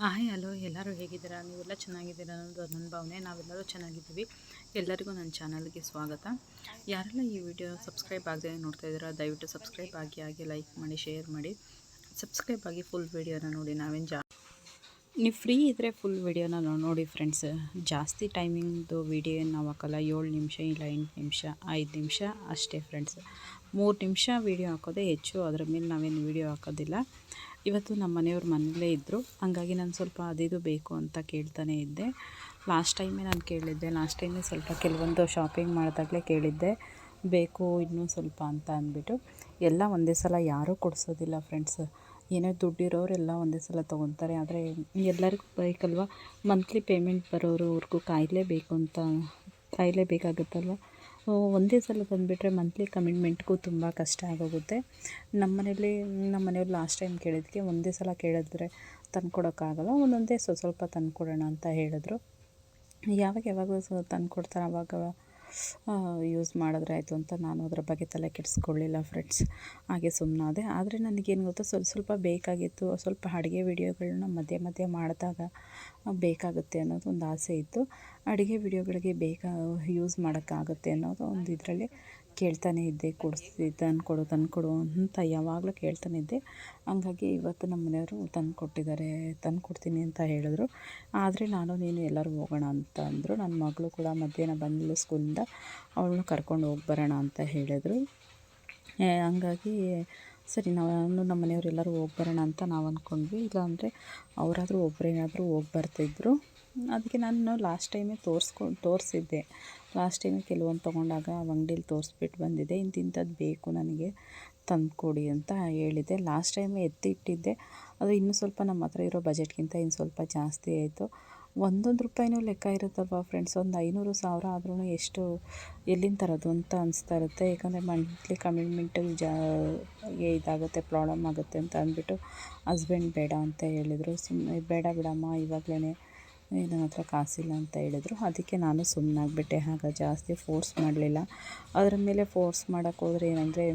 Hi, hello, ಎಲ್ಲರೂ ಹೇಗಿದ್ದೀರಾ? ನೀವೆಲ್ಲ ಚೆನ್ನಾಗಿದ್ದೀರಾ ಅನ್ನೋದು ನನ್ನ ಭಾವನೆ. ನಾವೆಲ್ಲರೂ ಚೆನ್ನಾಗಿದ್ದೀವಿ. ಎಲ್ಲರಿಗೂ ನನ್ನ ಚಾನಲ್ಗೆ ಸ್ವಾಗತ. ಯಾರೆಲ್ಲ ಈ ವಿಡಿಯೋ ಸಬ್ಸ್ಕ್ರೈಬ್ ಆಗದೆ ನೋಡ್ತಾ ಇದ್ದೀರಾ, ದಯವಿಟ್ಟು ಸಬ್ಸ್ಕ್ರೈಬ್ ಆಗಿ, ಹಾಗೆ ಲೈಕ್ ಮಾಡಿ, ಶೇರ್ ಮಾಡಿ. ಸಬ್ಸ್ಕ್ರೈಬ್ ಆಗಿ ಫುಲ್ ವಿಡಿಯೋನ ನೋಡಿ, ನಾವೇನು ಜಾ ನೀವು ಫ್ರೀ ಇದ್ದರೆ ಫುಲ್ ವಿಡಿಯೋನ ನೋಡಿ ಫ್ರೆಂಡ್ಸ್ ಜಾಸ್ತಿ ಟೈಮಿಂಗ್ದು ವಿಡಿಯೋ ನಾವು ಹಾಕಲ್ಲ. ಏಳು ನಿಮಿಷ ಇಲ್ಲ ಎಂಟು ನಿಮಿಷ, ಐದು ನಿಮಿಷ ಅಷ್ಟೇ ಫ್ರೆಂಡ್ಸ್ ಮೂರು ನಿಮಿಷ ವೀಡಿಯೋ ಹಾಕೋದೇ ಹೆಚ್ಚು, ಅದ್ರ ಮೇಲೆ ನಾವೇನು ವೀಡಿಯೋ ಹಾಕೋದಿಲ್ಲ. ಇವತ್ತು ನಮ್ಮ ಮನೆಯವ್ರ ಮನೇಲೇ ಇದ್ದರು ಹಂಗಾಗಿ ನಾನು ಸ್ವಲ್ಪ ಅದಿದು ಬೇಕು ಅಂತ ಕೇಳ್ತಾನೆ ಇದ್ದೆ. ಲಾಸ್ಟ್ ಟೈಮೇ ನಾನು ಕೇಳಿದ್ದೆ. ಲಾಸ್ಟ್ ಟೈಮೇ ಸ್ವಲ್ಪ ಕೆಲವೊಂದು ಶಾಪಿಂಗ್ ಮಾಡಿದಾಗಲೇ ಕೇಳಿದ್ದೆ. ಬೇಕು ಇನ್ನೂ ಸ್ವಲ್ಪ ಅಂತ ಅಂದ್ಬಿಟ್ಟು. ಎಲ್ಲ ಒಂದೇ ಸಲ ಯಾರೂ ಕೊಡಿಸೋದಿಲ್ಲ ಫ್ರೆಂಡ್ಸ್ ಏನೋ ದುಡ್ಡಿರೋರೆಲ್ಲ ಒಂದೇ ಸಲ ತೊಗೊತಾರೆ. ಆದರೆ ಎಲ್ಲರಿಗೂ ಬೇಕಲ್ವ ಮಂತ್ಲಿ ಪೇಮೆಂಟ್ ಬರೋರು ಅವ್ರಿಗೂ ಕಾಯಲೇಬೇಕು ಅಂತ ಕಾಯಲೇಬೇಕಾಗುತ್ತಲ್ವ? ಒಂದೇ ಸಲ ಬಂದುಬಿಟ್ರೆ ಮಂತ್ಲಿ ಕಮಿಟ್ಮೆಂಟ್ಗೂ ತುಂಬ ಕಷ್ಟ ಆಗೋಗುತ್ತೆ. ನಮ್ಮ ಮನೇಲಿ ನಮ್ಮ ಮನೆಯವ್ರು ಲಾಸ್ಟ್ ಟೈಮ್ ಕೇಳಿದ್ದಕ್ಕೆ ಒಂದೇ ಸಲ ಕೇಳಿದ್ರೆ ತಂದ್ಕೊಡೋಕ್ಕಾಗಲ್ಲ, ಒಂದೊಂದೇ ಸ್ವಲ್ಪ ಸ್ವಲ್ಪ ತಂದ್ಕೊಡೋಣ ಅಂತ ಹೇಳಿದ್ರು. ಯಾವಾಗ ಯಾವಾಗ ತಂದ್ಕೊಡ್ತಾರೆ ಆವಾಗ ಯೂಸ್ ಮಾಡಿದ್ರೆ ಆಯಿತು ಅಂತ ನಾನು ಅದರ ಬಗ್ಗೆ ತಲೆ ಕೆಡಿಸ್ಕೊಳ್ಳಿಲ್ಲ ಫ್ರೆಂಡ್ಸ್ ಹಾಗೆ ಸುಮ್ಮನಾದೆ ಆದರೆ ನನಗೇನು ಗೊತ್ತು, ಸ್ವಲ್ಪ ಸ್ವಲ್ಪ ಬೇಕಾಗಿತ್ತು, ಸ್ವಲ್ಪ ಅಡುಗೆ ವಿಡಿಯೋಗಳನ್ನ ಮಧ್ಯೆ ಮಧ್ಯೆ ಮಾಡಿದಾಗ ಬೇಕಾಗುತ್ತೆ ಅನ್ನೋದು ಒಂದು ಆಸೆ ಇತ್ತು. ಅಡುಗೆ ವೀಡಿಯೋಗಳಿಗೆ ಬೇಕಾ ಯೂಸ್ ಮಾಡೋಕ್ಕಾಗುತ್ತೆ ಅನ್ನೋದು ಒಂದು ಇದರಲ್ಲಿ ಕೇಳ್ತಾನೇ ಇದ್ದೆ ಕೊಡಿಸಿ ತಂದುಕೊಡು ತಂದುಕೊಡು ಅಂತ ಯಾವಾಗಲೂ ಕೇಳ್ತಾನೆ ಇದ್ದೆ. ಹಂಗಾಗಿ ಇವತ್ತು ನಮ್ಮ ಮನೆಯವರು ತಂದು ಕೊಟ್ಟಿದ್ದಾರೆ, ತಂದು ಕೊಡ್ತೀನಿ ಅಂತ ಹೇಳಿದ್ರು. ಆದರೆ ನಾನು, ನೀನು ಎಲ್ಲರೂ ಹೋಗೋಣ ಅಂತ ಅಂದರು. ನನ್ನ ಮಗಳು ಕೂಡ ಮಧ್ಯಾಹ್ನ ಬಂದಳು ಸ್ಕೂಲಿಂದ. ಅವಳನ್ನು ಕರ್ಕೊಂಡು ಹೋಗಿ ಬರೋಣ ಅಂತ ಹೇಳಿದರು. ಹಂಗಾಗಿ ಸರಿ, ನಾನು ನಮ್ಮ ಮನೆಯವ್ರು ಎಲ್ಲರೂ ಹೋಗಿ ಬರೋಣ ಅಂತ ನಾವು ಅಂದ್ಕೊಂಡ್ವಿ ಇಲ್ಲಾಂದರೆ ಅವರಾದರೂ ಒಬ್ಬರೇನಾದರೂ ಹೋಗಿ ಬರ್ತಿದ್ರು. ಅದಕ್ಕೆ ನಾನು ಲಾಸ್ಟ್ ಟೈಮೇ ತೋರಿಸ್ಕೊ, ತೋರಿಸಿದ್ದೆ. ಲಾಸ್ಟ್ ಟೈಮ್ ಕೆಲವೊಂದು ತೊಗೊಂಡಾಗ ಆ ಅಂಗಡೀಲಿ ತೋರಿಸ್ಬಿಟ್ಟು ಬಂದಿದ್ದೆ. ಇಂತಿಂಥದ್ದು ಬೇಕು ನನಗೆ, ತಂದುಕೊಡಿ ಅಂತ ಹೇಳಿದ್ದೆ. ಲಾಸ್ಟ್ ಟೈಮೇ ಎತ್ತಿಟ್ಟಿದ್ದೆ. ಅದು ಇನ್ನೂ ಸ್ವಲ್ಪ ನಮ್ಮ ಹತ್ರ ಇರೋ ಬಜೆಟ್ಗಿಂತ ಇನ್ನು ಸ್ವಲ್ಪ ಜಾಸ್ತಿ ಆಯಿತು. ಒಂದೊಂದು ರೂಪಾಯಿನೂ ಲೆಕ್ಕ ಇರುತ್ತಲ್ವ ಫ್ರೆಂಡ್ಸ್ ಒಂದು ಐನೂರು ಸಾವಿರ ಆದ್ರೂ ಎಷ್ಟು ಎಲ್ಲಿಂದ ತರೋದು ಅಂತ ಅನಿಸ್ತಾ ಇರುತ್ತೆ. ಯಾಕಂದರೆ ಮಂತ್ಲಿ ಕಮಿಟ್ಮೆಂಟ್ ಜಾ ಇದಾಗುತ್ತೆ ಪ್ರಾಬ್ಲಮ್ ಆಗುತ್ತೆ ಅಂತ ಅಂದ್ಬಿಟ್ಟು ಹಸ್ಬೆಂಡ್ ಬೇಡ ಅಂತ ಹೇಳಿದರು. ಸುಮ್ಮನೆ ಬೇಡ ಬಿಡಮ್ಮ ಇವಾಗಲೇ ನನ್ನ ಹತ್ರ ಕಾಸಿಲ್ಲ ಅಂತ ಹೇಳಿದ್ರು. ಅದಕ್ಕೆ ನಾನು ಸುಮ್ಮನಾಗ್ಬಿಟ್ಟೆ ಆಗ ಜಾಸ್ತಿ ಫೋರ್ಸ್ ಮಾಡಲಿಲ್ಲ. ಅದರ ಮೇಲೆ ಫೋರ್ಸ್ ಮಾಡೋಕ್ಕೆ ಹೋದ್ರೆ ಏನಂದರೆ,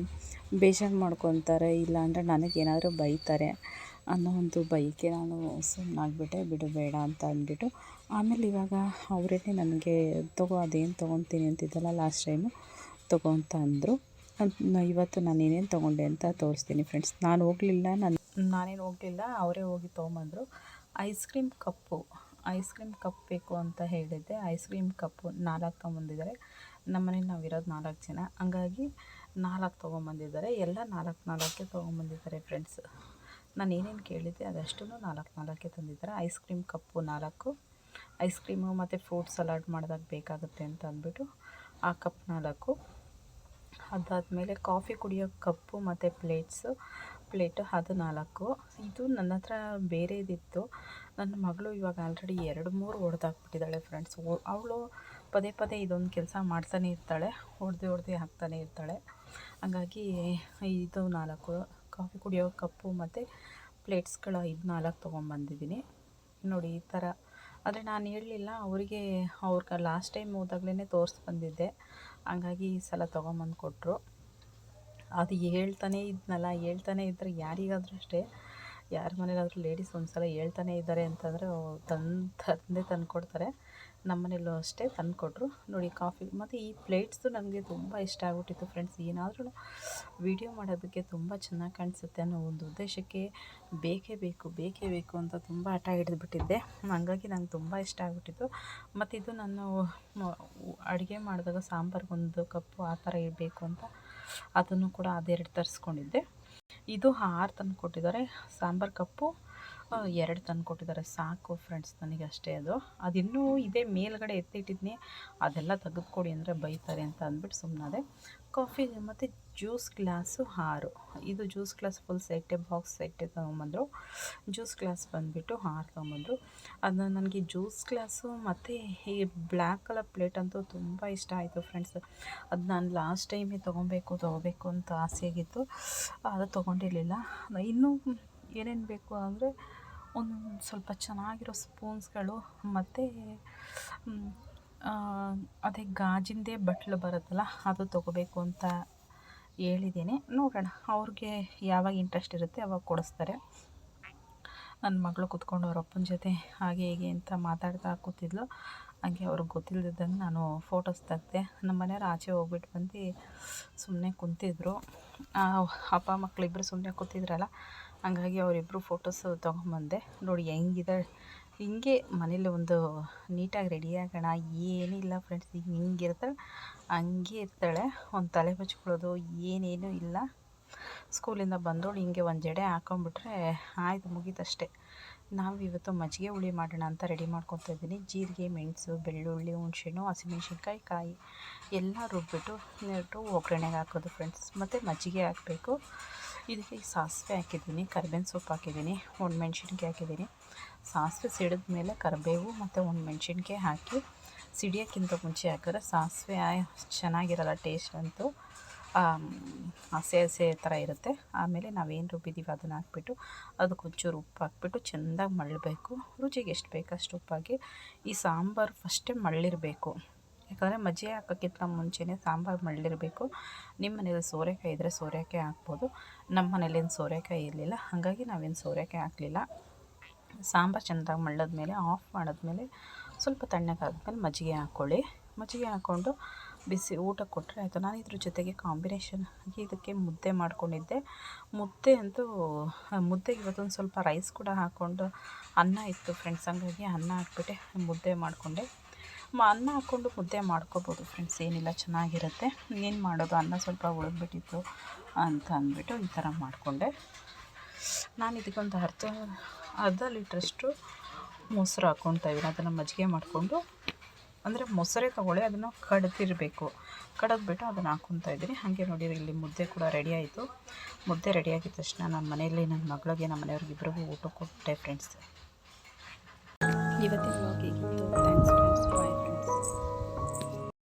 ಬೇಜಾರು ಮಾಡ್ಕೊತಾರೆ. ಇಲ್ಲಾಂದರೆ ನನಗೇನಾದರೂ ಬೈತಾರೆ ಅನ್ನೋ ಒಂದು ಬೈಕೆ ನಾನು ಸುಮ್ಮನಾಗ್ಬಿಟ್ಟೆ ಬಿಡು, ಬೇಡ ಅಂತ ಅಂದ್ಬಿಟ್ಟು. ಆಮೇಲೆ ಇವಾಗ ಅವರೇ ನನಗೆ, ತಗೋ, ಅದೇನು ತೊಗೊತೀನಿ ಅಂತಿದ್ದಲ್ಲ ಲಾಸ್ಟ್ ಟೈಮು ತಗೋ ಅಂತ ಅಂದರು. ಇವತ್ತು ನಾನು ಏನೇನು ತೊಗೊಂಡೆ ಅಂತ ತೋರಿಸ್ತೀನಿ ಫ್ರೆಂಡ್ಸ್ ನಾನು ಹೋಗಲಿಲ್ಲ, ನಾನು ನಾನೇನು ಹೋಗಲಿಲ್ಲ, ಅವರೇ ಹೋಗಿ ತೊಗೊಂಬಂದರು. Ice cream cup. Ice cream cup ಬೇಕು ಅಂತ ಹೇಳಿದ್ದೆ. ಐಸ್ ಕ್ರೀಮ್ ಕಪ್ಪು ನಾಲ್ಕು ತೊಗೊಂಬಂದಿದ್ದಾರೆ. ನಮ್ಮ ಮನೇಲಿ ನಾವು ಇರೋದು ನಾಲ್ಕು ಜನ. ಹಂಗಾಗಿ ನಾಲ್ಕು ತೊಗೊಂಬಂದಿದ್ದಾರೆ. ಎಲ್ಲ ನಾಲ್ಕು ನಾಲ್ಕೆ ತೊಗೊಂಬಂದಿದ್ದಾರೆ ಫ್ರೆಂಡ್ಸ್ ನಾನು ಏನೇನು ಕೇಳಿದ್ದೆ ಅದಷ್ಟು ನಾಲ್ಕು ನಾಲ್ಕೇ ತಂದಿದ್ದಾರೆ. ಐಸ್ ಕ್ರೀಮ್ ಕಪ್ಪು ನಾಲ್ಕು, ಐಸ್ ಕ್ರೀಮು ಮತ್ತು ಫ್ರೂಟ್ ಸಲಾಡ್ ಮಾಡಿದಾಗ ಬೇಕಾಗುತ್ತೆ ಅಂತ ಅಂದ್ಬಿಟ್ಟು ಆ ಕಪ್ ನಾಲ್ಕು. ಅದಾದಮೇಲೆ ಕಾಫಿ ಕುಡಿಯೋ ಕಪ್ಪು ಮತ್ತು ಪ್ಲೇಟ್ಸು, ಪ್ಲೇಟು ಅದು ನಾಲ್ಕು. ಇದು ನನ್ನ ಹತ್ರ ಬೇರೆದಿತ್ತು. ನನ್ನ ಮಗಳು ಇವಾಗ ಆಲ್ರೆಡಿ ಎರಡು ಮೂರು ಹೊಡೆದಾಕ್ಬಿಟ್ಟಿದ್ದಾಳೆ ಫ್ರೆಂಡ್ಸ್ ಅವಳು ಪದೇ ಪದೇ ಇದೊಂದು ಕೆಲಸ ಮಾಡ್ತಾನೆ ಇರ್ತಾಳೆ, ಹೊಡೆದು ಹೊಡೆದು ಹಾಕ್ತಾನೆ ಇರ್ತಾಳೆ. ಹಂಗಾಗಿ ಇದು ನಾಲ್ಕು ಕಾಫಿ ಕುಡಿಯೋ ಕಪ್ಪು ಮತ್ತು ಪ್ಲೇಟ್ಸ್ಗಳ ಐದು ನಾಲ್ಕು ತೊಗೊಂಬಂದಿದ್ದೀನಿ. ನೋಡಿ ಈ ಥರ ಆದರೆ ನಾನು ಹೇಳಲಿಲ್ಲ, ಅವರಿಗೆ ಅವ್ರಿಗೆ ಲಾಸ್ಟ್ ಟೈಮ್ ಹೋದಾಗ್ಲೇ ತೋರಿಸಿ ಬಂದಿದ್ದೆ. ಹಂಗಾಗಿ ಈ ಸಲ ತೊಗೊಂಬಂದು ಕೊಟ್ಟರು ಅದು ಹೇಳ್ತಾನೆ ಇದ್ನಲ್ಲ, ಹೇಳ್ತಾನೆ ಇದ್ದರೆ ಯಾರಿಗಾದರೂ ಅಷ್ಟೇ. ಯಾರ ಮನೇಲಾದರೂ ಲೇಡೀಸ್ ಒಂದ್ಸಲ ಹೇಳ್ತಾನೆ ಇದ್ದಾರೆ ಅಂತಂದರೆ ತಂದು ತಂದೆ, ತಂದು ಕೊಡ್ತಾರೆ ನಮ್ಮ ಮನೇಲೂ ಅಷ್ಟೇ ತಂದು ಕೊಟ್ಟರು ನೋಡಿ ಕಾಫಿ ಮತ್ತು ಈ ಪ್ಲೇಟ್ಸು ನನಗೆ ತುಂಬ ಇಷ್ಟ ಆಗ್ಬಿಟ್ಟಿತ್ತು ಫ್ರೆಂಡ್ಸ್ ಏನಾದ್ರೂ ವೀಡಿಯೋ ಮಾಡೋದಕ್ಕೆ ತುಂಬ ಚೆನ್ನಾಗಿ ಕಾಣಿಸುತ್ತೆ ಅನ್ನೋ ಒಂದು ಉದ್ದೇಶಕ್ಕೆ ಬೇಕೇ ಬೇಕು ಬೇಕೇ ಬೇಕು ಅಂತ ತುಂಬ ಹಠ ಹಿಡಿದ್ಬಿಟ್ಟಿದ್ದೆ. ಹಂಗಾಗಿ ನಂಗೆ ತುಂಬ ಇಷ್ಟ ಆಗ್ಬಿಟ್ಟಿತ್ತು. ಮತ್ತು ಇದು ನಾನು ಅಡುಗೆ ಮಾಡಿದಾಗ ಸಾಂಬಾರಿಗೊಂದು ಕಪ್ಪು ಆ ಥರ ಇರಬೇಕು ಅಂತ ಅದನ್ನು ಕೂಡ ಅದೆರಡು ತರಿಸ್ಕೊಂಡಿದ್ದೆ. ಇದು ಆರು ತಂದು ಕೊಟ್ಟಿದ್ದಾರೆ. ಸಾಂಬಾರು ಕಪ್ಪು ಎರಡು ತಂದು ಕೊಟ್ಟಿದ್ದಾರೆ. ಸಾಕು ಫ್ರೆಂಡ್ಸ್ ನನಗೆ ಅಷ್ಟೇ ಅದು. ಅದಿನ್ನೂ ಇದೇ ಮೇಲ್ಗಡೆ ಎತ್ತಿಟ್ಟಿದ್ನಿ. ಅದೆಲ್ಲ ತೆಗೆದುಕೊಡಿ ಅಂದರೆ ಬೈತಾರೆ ಅಂತ ಅಂದ್ಬಿಟ್ಟು ಸುಮ್ಮನಾದೆ ಕಾಫಿ, ಮತ್ತು ಜ್ಯೂಸ್ ಗ್ಲಾಸು ಆರು. ಇದು ಜ್ಯೂಸ್ ಗ್ಲಾಸ್ ಫುಲ್ ಸೆಟ್ಟೆ ಬಾಕ್ಸ್ ಸೆಟ್ಟೆ ತೊಗೊಂಬಂದರು. ಜ್ಯೂಸ್ ಗ್ಲಾಸ್ ಬಂದುಬಿಟ್ಟು ಆರು ತೊಗೊಂಬಂದರು. ಅದನ್ನ ನನಗೆ ಜ್ಯೂಸ್ ಗ್ಲಾಸು ಮತ್ತು ಈ ಬ್ಲ್ಯಾಕ್ ಕಲರ್ ಪ್ಲೇಟ್ ಅಂತೂ ತುಂಬ ಇಷ್ಟ ಆಯಿತು ಫ್ರೆಂಡ್ಸ್ ಅದು ನಾನು ಲಾಸ್ಟ್ ಟೈಮೇ ತೊಗೊಬೇಕು, ತೊಗೋಬೇಕು ಅಂತ ಆಸೆಯಾಗಿತ್ತು. ಅದು ತೊಗೊಂಡಿರಲಿಲ್ಲ. ಇನ್ನೂ ಏನೇನು ಬೇಕು ಅಂದರೆ ಒಂದು ಸ್ವಲ್ಪ ಚೆನ್ನಾಗಿರೋ ಸ್ಪೂನ್ಸ್ಗಳು ಮತ್ತು ಅದೇ ಗಾಜಿಂದೇ ಬಟ್ಲು ಬರುತ್ತಲ್ಲ ಅದು ತೊಗೋಬೇಕು ಅಂತ ಹೇಳಿದ್ದೀನಿ. ನೋಡೋಣ ಅವ್ರಿಗೆ ಯಾವಾಗ ಇಂಟ್ರೆಸ್ಟ್ ಇರುತ್ತೆ ಅವಾಗ ಕೊಡಿಸ್ತಾರೆ. ನನ್ನ ಮಗಳು ಕೂತ್ಕೊಂಡು ಅವ್ರ ಅಪ್ಪನ ಜೊತೆ ಹಾಗೆ ಹೀಗೆ ಅಂತ ಮಾತಾಡ್ತಾ ಕೂತಿದ್ಲು. ಹಾಗೆ ಅವ್ರಿಗೆ ಗೊತ್ತಿಲ್ಲದಂಗೆ ನಾನು ಫೋಟೋಸ್ ತೆಗ್ದೆ ನಮ್ಮ ಮನೆಯವ್ರು ಆಚೆ ಹೋಗ್ಬಿಟ್ಟು ಬಂದು ಸುಮ್ಮನೆ ಕುಂತಿದ್ರು. ಅಪ್ಪ ಮಕ್ಕಳಿಬ್ಬರು ಸುಮ್ಮನೆ ಕೂತಿದ್ರಲ್ಲ ಹಂಗಾಗಿ ಅವರಿಬ್ಬರು ಫೋಟೋಸು ತೊಗೊಂಬಂದೆ ನೋಡಿ ಹೆಂಗಿದೆ ಹಿಂಗೆ ಮನೇಲಿ ಒಂದು ನೀಟಾಗಿ ರೆಡಿ ಆಗೋಣ. ಏನಿಲ್ಲ ಫ್ರೆಂಡ್ಸ್ ಹಿಂಗೆ ಹಿಂಗಿರ್ತಾಳೆ ಹಂಗೆ ಇರ್ತಾಳೆ. ಒಂದು ತಲೆ ಬಚ್ಕೊಳ್ಳೋದು ಏನೇನೂ ಇಲ್ಲ. ಸ್ಕೂಲಿಂದ ಬಂದೋಳು, ಹಿಂಗೆ ಒಂದು ಜಡೆ ಹಾಕೊಂಬಿಟ್ರೆ ಆಯ್ತು ಮುಗೀತಷ್ಟೇ. ನಾವು ಇವತ್ತು ಮಜ್ಜಿಗೆ ಹುಳಿ ಮಾಡೋಣ ಅಂತ ರೆಡಿ ಮಾಡ್ಕೊತಾ ಇದ್ದೀನಿ. ಜೀರಿಗೆ, ಮೆಣಸು, ಬೆಳ್ಳುಳ್ಳಿ, ಹುಣಸೆಹಣ್ಣು, ಹಸಿಮೆಣ್ಸಿನ್ಕಾಯಿ, ಕಾಯಿ ಎಲ್ಲ ರುಬ್ಬಿಟ್ಟು ಇಟ್ಟು ಒಗ್ಗರಣೆಗೆ ಹಾಕೋದು ಫ್ರೆಂಡ್ಸ್ ಮತ್ತು ಮಜ್ಜಿಗೆ ಹಾಕಬೇಕು. ಇದಕ್ಕೆ ಸಾಸಿವೆ ಹಾಕಿದ್ದೀನಿ, ಕರ್ಬೇವಿನ ಸೊಪ್ಪು ಹಾಕಿದ್ದೀನಿ, ಒಣಮೆಣ್ಸಿನ್ಕಾಯಿ ಹಾಕಿದ್ದೀನಿ. ಸಾಸಿವೆ ಸಿಡಿದ ಮೇಲೆ ಕರಿಬೇವು ಮತ್ತು ಒಣಮೆಣ್ಸಿನ್ಕಾಯಿ ಹಾಕಿ ಸಿಡಿಯೋಕ್ಕಿಂತ ಮುಂಚೆ ಹಾಕಿದ್ರೆ ಸಾಸಿವೆ ಚೆನ್ನಾಗಿರಲ್ಲ ಟೇಸ್ಟ್ ಅಂತೂ. ಹಸೆ ಹಸೆ ಥರ ಇರುತ್ತೆ. ಆಮೇಲೆ ನಾವೇನು ರುಬ್ಬಿದ್ದೀವಿ ಅದನ್ನು ಹಾಕ್ಬಿಟ್ಟು ಅದಕ್ಕೆ ಒಂಚೂರು ಉಪ್ಪು ಹಾಕ್ಬಿಟ್ಟು ಚೆಂದಾಗಿ ಮಳ್ಳಬೇಕು. ರುಚಿಗೆ ಎಷ್ಟು ಬೇಕು ಅಷ್ಟು ಉಪ್ಪಾಗಿ. ಈ ಸಾಂಬಾರು ಫಸ್ಟೇ ಮಳ್ಳಿರಬೇಕು. ಯಾಕಂದರೆ ಮಜ್ಜಿಗೆ ಹಾಕೋಕ್ಕಿಂತ ಮುಂಚೆನೇ ಸಾಂಬಾರು ಮಳ್ಳಿರಬೇಕು. ನಿಮ್ಮ ಮನೇಲಿ ಸೋರೆಕಾಯಿ ಇದ್ದರೆ ಸೋರೆಕಾಯಿ ಹಾಕ್ಬೋದು. ನಮ್ಮ ಮನೇಲೇನು ಸೋರೆಕಾಯಿ ಇರಲಿಲ್ಲ. ಹಾಗಾಗಿ ನಾವೇನು ಸೋರೆಕಾಯಿ ಹಾಕಲಿಲ್ಲ. ಸಾಂಬಾರು ಚೆಂದಾಗಿ ಮಳ್ಳದ್ಮೇಲೆ, ಆಫ್ ಮಾಡಿದ್ಮೇಲೆ ಸ್ವಲ್ಪ ತಣ್ಣಗಾದ್ಮೇಲೆ ಮಜ್ಜಿಗೆ ಹಾಕ್ಕೊಳ್ಳಿ. ಮಜ್ಜಿಗೆ ಹಾಕ್ಕೊಂಡು ಬಿಸಿ ಊಟ ಕೊಟ್ಟರೆ ಆಯಿತು. ನಾನು ಇದ್ರ ಜೊತೆಗೆ ಕಾಂಬಿನೇಷನ್ ಆಗಿ ಇದಕ್ಕೆ ಮುದ್ದೆ ಮಾಡ್ಕೊಂಡಿದ್ದೆ. ಮುದ್ದೆ ಅಂತೂ, ಮುದ್ದೆಗೆ ಇವತ್ತೊಂದು ಸ್ವಲ್ಪ ರೈಸ್ ಕೂಡ ಹಾಕ್ಕೊಂಡು ಅನ್ನ ಇತ್ತು ಫ್ರೆಂಡ್ಸ್ ಹಂಗಾಗಿ ಅನ್ನ ಹಾಕ್ಬಿಟ್ಟೆ, ಮುದ್ದೆ ಮಾಡಿಕೊಂಡೆ. ಮ, ಅನ್ನ ಹಾಕ್ಕೊಂಡು ಮುದ್ದೆ ಮಾಡ್ಕೋಬೋದು ಫ್ರೆಂಡ್ಸ್ ಏನಿಲ್ಲ, ಚೆನ್ನಾಗಿರುತ್ತೆ. ಏನು ಮಾಡೋದು? ಅನ್ನ ಸ್ವಲ್ಪ ಉಳಿದ್ಬಿಟ್ಟಿತ್ತು ಅಂತ ಅಂದ್ಬಿಟ್ಟು ಈ ಥರ ಮಾಡಿಕೊಂಡೆ. ನಾನು ಇದಕ್ಕೊಂದು ಅರ್ಧ ಅರ್ಧ ಲೀಟ್ರಷ್ಟು ಮೊಸರು ಹಾಕ್ಕೊತಾ ಇದ್ದೀನಿ. ಅದನ್ನು ಮಜ್ಜಿಗೆ ಮಾಡಿಕೊಂಡು ಅಂದರೆ ಮೊಸರೇ ತೊಗೊಳ್ಳಿ ಅದನ್ನು ಕಡ್ದಿರಬೇಕು. ಕಡದ್ಬಿಟ್ಟು ಅದನ್ನು ಹಾಕ್ಕೊತಾ ಇದ್ದೀನಿ. ಹಾಗೆ ನೋಡಿ ಇಲ್ಲಿ ಮುದ್ದೆ ಕೂಡ ರೆಡಿ ಆಯಿತು. ಮುದ್ದೆ ರೆಡಿ ಆಗಿದ ತಕ್ಷಣ ನನ್ನ ಮನೆಯಲ್ಲಿ ನನ್ನ ಮಗಳಿಗೆ ನಮ್ಮ ಮನೆಯವ್ರಿಗೆ ಇಬ್ಬರಿಗೂ ಊಟ ಕೊಟ್ಟೆ ಫ್ರೆಂಡ್ಸ್ ಇವತ್ತಿನ ಥ್ಯಾಂಕ್ಸ್